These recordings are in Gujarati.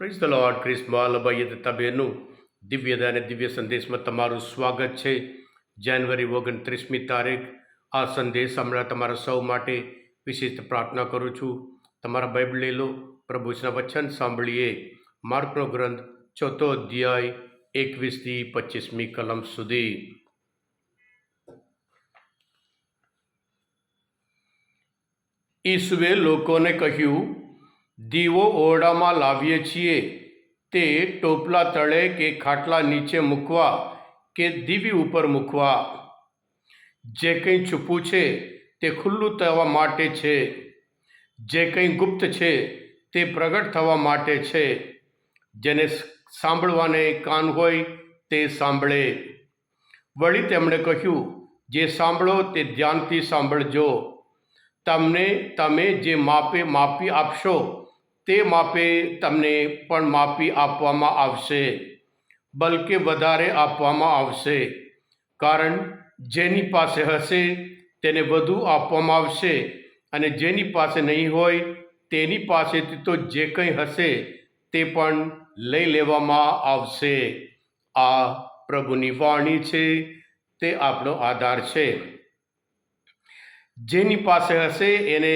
પ્રેઝ ધ લોર્ડ ક્રિસ બાલભાઈ તથા બહેનું દિવ્યદા અને દિવ્ય સંદેશમાં તમારું સ્વાગત છે જાન્યુઆરી ઓગણત્રીસમી તારીખ આ સંદેશ હમણાં તમારા સૌ માટે વિશિષ્ટ પ્રાર્થના કરું છું તમારા બાઇબલ લઈ લો પ્રભુના વચન સાંભળીએ માર્કનો ગ્રંથ ચોથો અધ્યાય એકવીસથી પચીસમી કલમ સુધી ઈસુએ લોકોને કહ્યું દીવો ઓરડામાં લાવીએ છીએ. તે ટોપલા તળે કે ખાટલા નીચે મૂકવા કે દીવી ઉપર મૂકવા. જે કંઈ છુપું છે તે ખુલ્લું થવા માટે છે. જે કંઈ ગુપ્ત છે તે પ્રગટ થવા માટે છે. જેને સાંભળવાને કાન હોય તે સાંભળે. વળી તેમણે કહ્યું, જે સાંભળો તે ધ્યાનથી સાંભળજો. તમને તમે જે માપે માપી આપશો તે માપે તમને પણ માપી આપવામાં આવશે, બલકે વધારે આપવામાં આવશે, કારણ જેની પાસે હશે તેને વધુ આપવામાં આવશે અને જેની પાસે નહીં હોય તેની પાસેથી તો જે કંઈ હશે તે પણ લઈ લેવામાં આવશે. આ પ્રભુની વાણી છે, તે આપણો આધાર છે. જેની પાસે હશે એને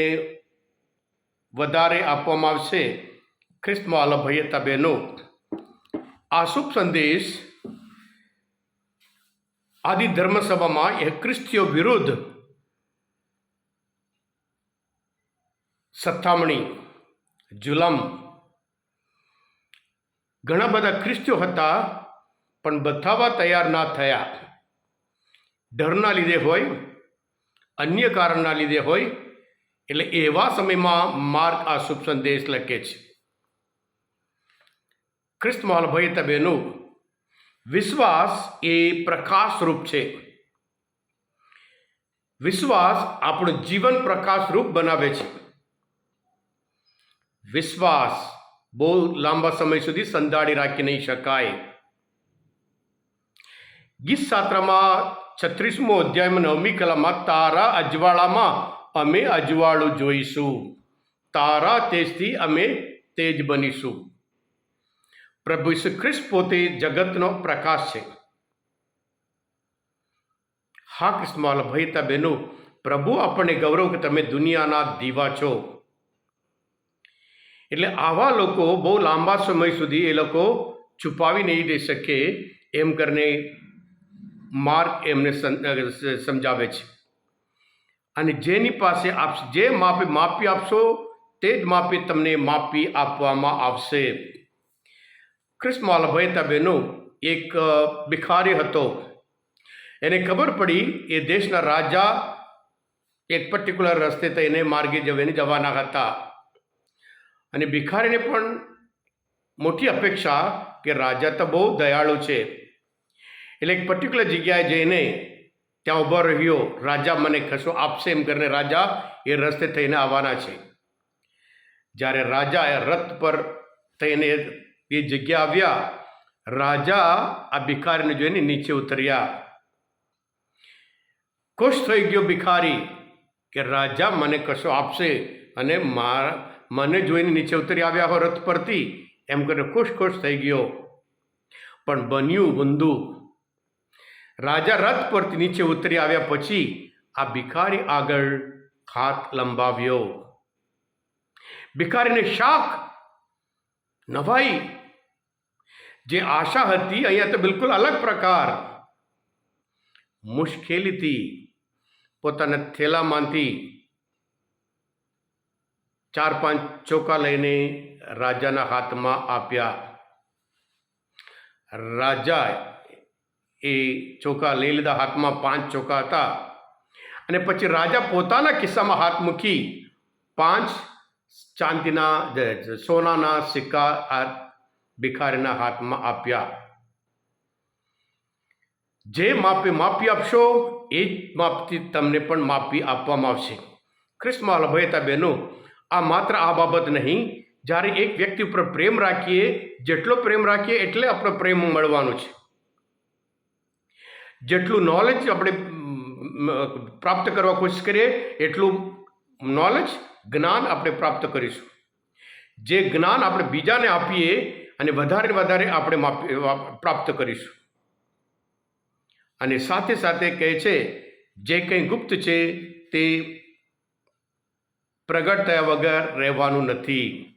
વધારે આપવામાં આવશે. ખ્રિસ્તમાં અલભયતા બહેનો આ શુભ સંદેશ આદિ ધર્મસભામાં એ ખ્રિસ્તીઓ વિરુદ્ધ સત્તામણી જુલમ. ઘણા બધા ખ્રિસ્તીઓ હતા, પણ બતાવવા તૈયાર ના થયા. ડરના લીધે હોય, અન્ય કારણના લીધે હોય એટલે એવા સમયમાં માર્ક આ શુભ સંદેશ લખે છે. ખ્રિસ્તમાલ ભાઈ તબેનું વિશ્વાસ એ પ્રકાશરૂપ છે. વિશ્વાસ આપણું જીવન પ્રકાશરૂપ બનાવે છે. વિશ્વાસ બહુ લાંબા સમય સુધી સંધાડી રાખી નહીં શકાય. ગીત સાત્રામાં છત્રીસમો અધ્યાયમાં નવમી કલામાં તારા અજવાળામાં અમે અજવાળું જોઈશું. તારા તેજથી અમે તેજ બનીશું. પ્રભુ ઈસુ ખ્રિસ્ત પોતે જગતનો પ્રકાશ છે. હા, કૃષ્ણમાલ ભયતા બહેનો, પ્રભુ આપણને ગૌરવ કે તમે દુનિયાના દીવા છો. એટલે આવા લોકો બહુ લાંબા સમય સુધી એ લોકો છુપાવી નહીં દઈ શકે એમ કરીને માર્ગ એમને સમજાવે છે. અને જેની પાસે આપ, જે માપી માપી આપશો, તે જ માપી તમને માપી આપવામાં આવશે. ખ્રિસ્તમાલ બહેનો એક ભિખારી હતો. એને ખબર પડી એ દેશના રાજા એક પર્ટિક્યુલર રસ્તે થઈને માર્ગે જવાને જવાના હતા. અને ભિખારીને પણ મોટી અપેક્ષા કે રાજા તો બહુ દયાળુ છે. એટલે એક પર્ટિક્યુલર જગ્યાએ જઈને ત્યાં ઊભો રહ્યો. રાજા મને કશું આપશે એમ કરીને રાજા એ રસ્તે થઈને આવવાના છે. જ્યારે રાજા એ રથ પર થઈને એ જગ્યા આવ્યા, રાજા આ ભિખારીને જોઈને નીચે ઉતર્યા. ખુશ થઈ ગયો ભિખારી કે રાજા મને કશો આપશે અને મારા, મને જોઈને નીચે ઉતરી આવ્યા હો રથ પરથી. એમ કરીને ખુશ ખુશ થઈ ગયો. પણ બન્યું ઊંધું રાજા રથ પરથી નીચે ઉતરી આવ્યા પછી આ ભિખારી આગળ હાથ લંબાવ્યો. ભિખારીને શાક નભાઈ જે આશા હતી, અહીંયા તો બિલકુલ અલગ પ્રકાર. મુશ્કેલીથી પોતાના થેલામાંથી ચાર પાંચ ચોકા લઈને રાજાના હાથમાં આપ્યા. રાજા એ ચોખા લઈ લીધા, હાથમાં પાંચ ચોખા હતા. અને પછી રાજા પોતાના ખિસ્સામાં હાથ મૂકી પાંચ ચાંદીના સોનાના સિક્કા આ ભિખારીના હાથમાં આપ્યા. જે માપે માપી આપશો, એ જ માપથી તમને પણ માપી આપવામાં આવશે. ખ્રિસ્તમાં લભયતા બહેનો આ માત્ર આ બાબત નહીં, જ્યારે એક વ્યક્તિ ઉપર પ્રેમ રાખીએ, જેટલો પ્રેમ રાખીએ, એટલે આપણો પ્રેમ મળવાનો છે. જેટલું નોલેજ આપણે પ્રાપ્ત કરવા કોશિશ કરીએ, એટલું નોલેજ જ્ઞાન આપણે પ્રાપ્ત કરીશું. જે જ્ઞાન આપણે બીજાને આપીએ, અને વધારે વધારે આપણે પ્રાપ્ત કરીશું. અને સાથે સાથે કહે છે, જે કંઈ ગુપ્ત છે, તે પ્રગટ થયા વગર રહેવાનું નથી.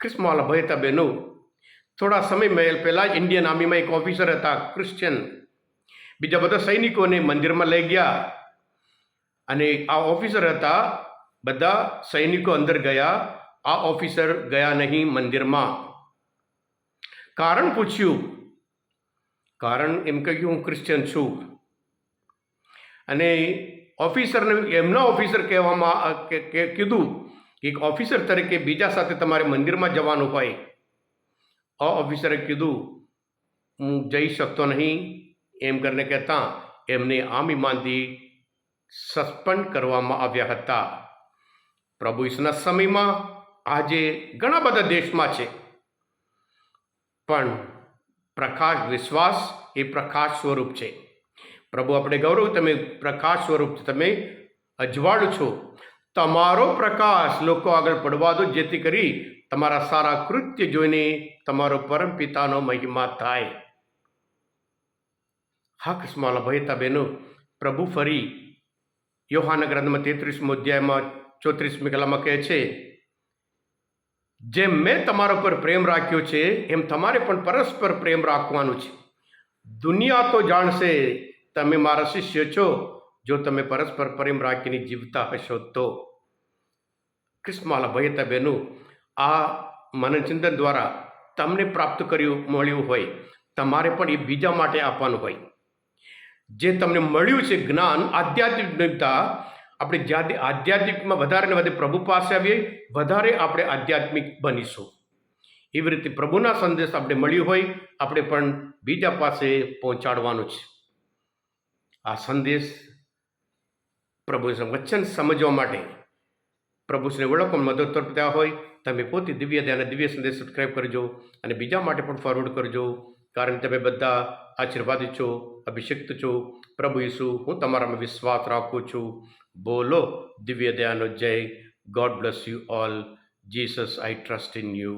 ક્રિસ્મવાલા ભયતા બહેનો, થોડા સમય પહેલાં જ ઇન્ડિયન આર્મીમાં એક ઓફિસર હતા, ક્રિશ્ચિયન. બીજા બધા સૈનિકોને મંદિરમાં લઈ ગયા. અને આ ઓફિસર હતા, બધા સૈનિકો અંદર ગયા. આ ઓફિસર ગયા નહીં મંદિરમાં. કારણ પૂછ્યું, કારણ એમ કહ્યું હું ક્રિશ્ચિયન છું. અને ઓફિસરને એમના ઓફિસર કહેવામાં કીધું કે ઓફિસર તરીકે બીજા સાથે તમારે મંદિરમાં જવાનું હોય. આ ઓફિસરે કીધું, હું જઈ શકતો નહીં. એમ કરીને કહેતા એમને આર્મીમાંથી સસ્પેન્ડ કરવામાં આવ્યા હતા. પ્રભુ ઈસુના સમયમાં આજે ઘણા બધા દેશમાં છે. પણ પ્રકાશ વિશ્વાસ એ પ્રકાશ સ્વરૂપ છે. પ્રભુ આપણે ગૌરવ, તમે પ્રકાશ સ્વરૂપ તમે અજવાળ છો. તમારો પ્રકાશ લોકો આગળ પડવા દો, જેથી કરી તમારા સારા કૃત્ય જોઈને તમારો પરમ પિતાનો મહિમા થાય. હા કૃષ્ણવાલા ભાઈ બહેનો પ્રભુ ફરી યોહાન ગ્રંથમાં તેત્રીસમો અધ્યાયમાં ચોત્રીસમી કલામાં કહે છે, જેમ મેં તમારા પર પ્રેમ રાખ્યો છે, એમ તમારે પણ પરસ્પર પ્રેમ રાખવાનું છે. દુનિયા તો જાણશે, તમે મારા શિષ્ય છો, જો તમે પરસ્પર પ્રેમ રાખીને જીવતા હશો તો. ક્રિસ્માલા ભયતા બહેનો આ મનચિંતન દ્વારા તમને પ્રાપ્ત કર્યું, મળ્યું હોય. તમારે પણ એ બીજા માટે આપવાનું હોય. જે તમને મળ્યું છે જ્ઞાન, આધ્યાત્મિકતા, આપણે જ્યાં આધ્યાત્મિકમાં વધારે ને વધારે પ્રભુ પાસે આવીએ, વધારે આપણે આધ્યાત્મિક બનીશું. એવી રીતે પ્રભુના સંદેશ આપણે મળ્યું હોય, આપણે પણ બીજા પાસે પહોંચાડવાનું છે. આ સંદેશ પ્રભુ વચન સમજવા માટે પ્રભુને ઓળખવામાં મદદ કરતા હોય, તમે પોતે દિવ્ય ધ્યાન દિવ્ય સંદેશ સબસ્ક્રાઈબ કરજો અને બીજા માટે પણ ફોરવર્ડ કરજો. કારણ તમે બધા આશીર્વાદિત છો અભિષિક્ત છો પ્રભુ ઈસુ હું તમારામાં વિશ્વાસ રાખું છું બોલો દિવ્ય દયાનો જય God bless you all Jesus I trust in you